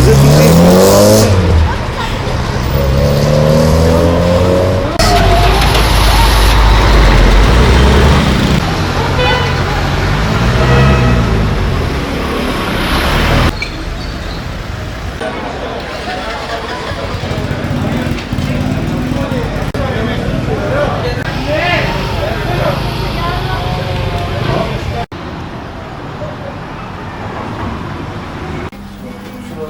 Deus é vivo.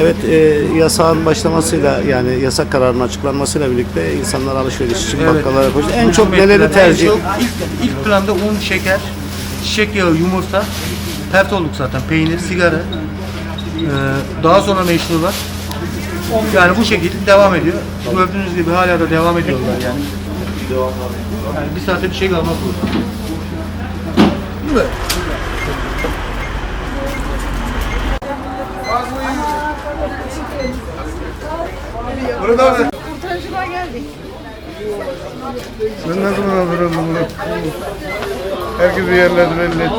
Evet, e, yasağın başlamasıyla yani yasak kararının açıklanmasıyla birlikte insanlar alışveriş için Evet. bakkallara koştu. En Hükümetler çok neleri en tercih çok ilk, ilk planda un, şeker, çiçek yağı, yumurta, pert olduk zaten, peynir, sigara. Ee, daha sonra meşrular. Yani bu şekilde devam ediyor. Gördüğünüz gibi hala da devam ediyorlar yani. Yani bir saate bir şey kalmaz burada. Kurtarıcılar geldik. Ben ne zaman alırım bunu? Herkes yerlerden elini.